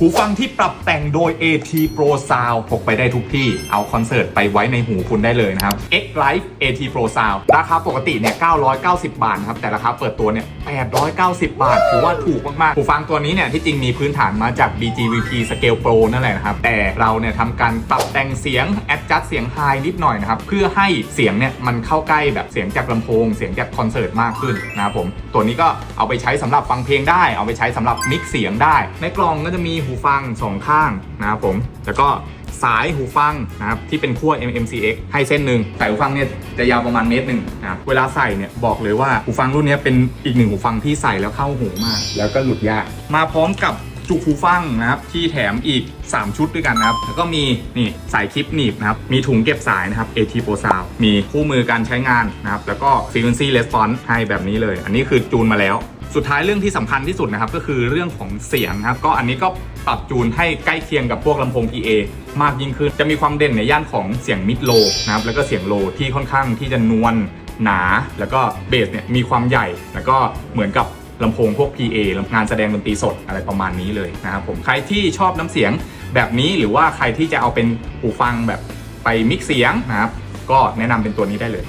หูฟังที่ปรับแต่งโดย AT Pro Sound พกไปได้ทุกที่ เอาคอนเสิร์ตไปไว้ในหูคุณได้เลยนะครับ X Live AT Pro Sound ราคาปกติเนี่ย 990 บาทครับ แต่ราคาเปิดตัวเนี่ย 890 บาท ถือว่าถูกมาก ๆ หูฟังตัวนี้เนี่ย ที่จริงมีพื้นฐานมาจาก BGVP Scale Pro นั่นแหละนะครับ แต่เราเนี่ยทำการปรับแต่งเสียง adjust เสียง high นิดหน่อยนะครับ เพื่อให้เสียงเนี่ยมันเข้าใกล้แบบเสียงจากลำโพง เสียงจากคอนเสิร์ตมากขึ้นนะครับผม ตัวนี้ก็เอาไปใช้สำหรับฟังเพลงได้ เอาไปใช้สำหรับมิกซ์เสียงได้ ในกล่องก็จะมีหูฟังสองข้างนะครับผมแล้วก็สายหูฟังนะครับที่เป็นขั้ว MMCX ให้เส้นหนึ่งสายหูฟังเนี่ยจะยาวประมาณเมตรหนึ่งนะครับเวลาใส่เนี่ยบอกเลยว่าหูฟังรุ่นนี้เป็นอีกหนึ่งหูฟังที่ใส่แล้วเข้าหูมาก แล้วก็หลุดยาก มาพร้อมกับจุกหูฟังนะครับที่แถมอีก 3 ชุดด้วยกันนะครับ แล้วก็มีนี่สายคลิปหนีบนะครับมีถุงเก็บสายนะครับ AT Pro Sound มีคู่มือการใช้งานนะครับแล้วก็ Frequency Response ให้แบบนี้เลย อันนี้คือจูนมาแล้ว สุดท้ายเรื่องที่สำคัญที่สุดนะครับก็คือเรื่องของเสียงครับก็อันนี้ก็ปรับจูนให้ใกล้เคียงกับพวกลำโพง PA มากยิ่งขึ้น จะมีความเด่นในย่านของเสียงมิดโลนะครับแล้วก็เสียงโลที่ค่อนข้างที่จะนวลหนา แล้วก็เบสเนี่ยมีความใหญ่ แล้วก็เหมือนกับลำโพงพวก PA งานแสดงดนตรีสดอะไรประมาณนี้เลยนะครับผมใครที่ชอบน้ำเสียงแบบนี้หรือว่าใครที่จะเอาเป็นหูฟังแบบไปมิกซ์เสียงนะครับก็แนะนำเป็นตัวนี้ได้เลย